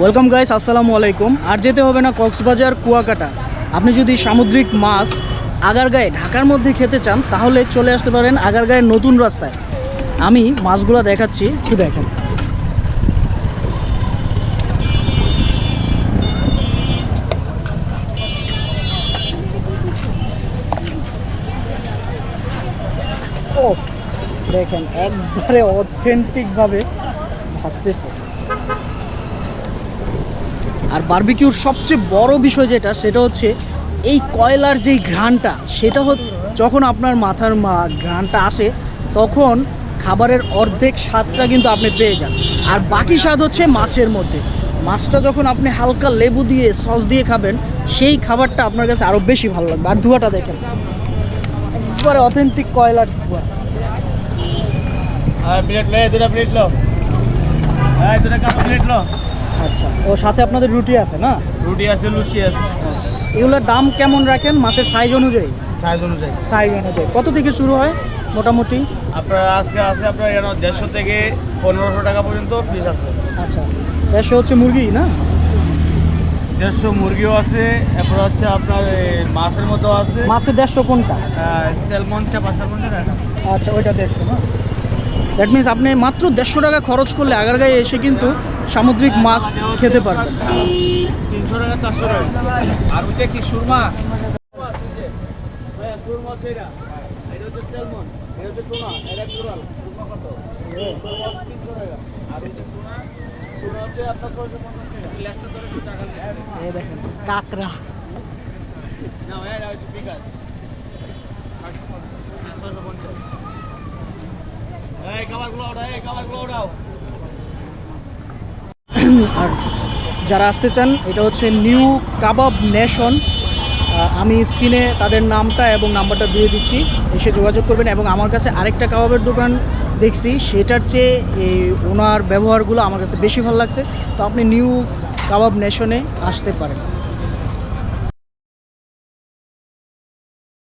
Welcome guys, আসসালামু আলাইকুম। আর যেতে হবে না কক্সবাজার কুয়াকাটা। আপনি যদি সামুদ্রিক মাছ আগারগাঁয়ে, ঢাকার মধ্যে খেতে চান, তাহলে চলে আসতে পারেন আগারগাঁয়ের নতুন রাস্তায়। আমি মাছগুলো দেখাচ্ছি, একটু দেখেন। ও, দেখেন, একবারে অথেন্টিকভাবে ভাসতেছে আর বারবিকিউর সবচেয়ে বড় বিষয় যেটা, সেটা হচ্ছে এই কয়লার যেই ঘ্রাণটা, সেটা যখন আপনার মাথার ঘ্রাণটা আসে, তখন খাবারের অর্ধেক স্বাদটা কিন্তু আপনি পেয়ে যান। আর বাকি স্বাদ হচ্ছে মাছের মধ্যে। মাছটা যখন আপনি হালকা লেবু দিয়ে, সস দিয়ে খাবেন, সেই খাবারটা আপনার কাছে আরও বেশি ভালো লাগবে। আর ধোয়াটা দেখেন। একবারে অথেন্টিক কয়লার ধোয়া। হ্যাঁ প্লেট লে। দুটা প্লেট লো। আচ্ছা ও সাথে আপনাদের রুটি আছে না? রুটি আছে লুচি আছে। এগুলোর দাম কেমন রাখেন? মাছের সাইজ অনুযায়ী? সাইজ অনুযায়ী। সাইজ অনুযায়ী। কত থেকে শুরু হয় মোটামুটি? আপনার আজকে আছে আপনার এখানে দেড়শো থেকে পনেরোশো টাকা পর্যন্ত পিস আছে। আচ্ছা দেড়শো হচ্ছে মুরগি না? দেড়শো মুরগিও আছে এরপর হচ্ছে আপনার মাছের মতো আছে। মাছের দেড়শো কোনটা? স্যালমন চাপা স্যালমন আচ্ছা ওইটা দেড়শো না? দ্যাট মিনস আপনি মাত্র দেড়শো টাকা খরচ করলে আগারগাঁয়ে এসে কিন্তু সামুদ্রিক মাছ খেতে পারবেন। তিনশো টাকা, চারশো টাকা। কি সুরমা? না বিকাশ ছয়শো পঞ্চাশ ছয়শো পঞ্চাশ এই খাবারগুলো ওঠাও এই খাবারগুলো ওঠাও আর যারা আসতে চান, এটা হচ্ছে নিউ কাবাব নেশন। আমি স্ক্রিনে তাদের নামটা এবং নাম্বারটা দিয়ে দিচ্ছি, এসে যোগাযোগ করবেন এবং আমার কাছে আরেকটা কাবাবের দোকান দেখছি, সেটার চেয়ে এই ওনার ব্যবহারগুলো আমার কাছে বেশি ভালো লাগছে। তো আপনি নিউ কাবাব নেশনে আসতে পারেন।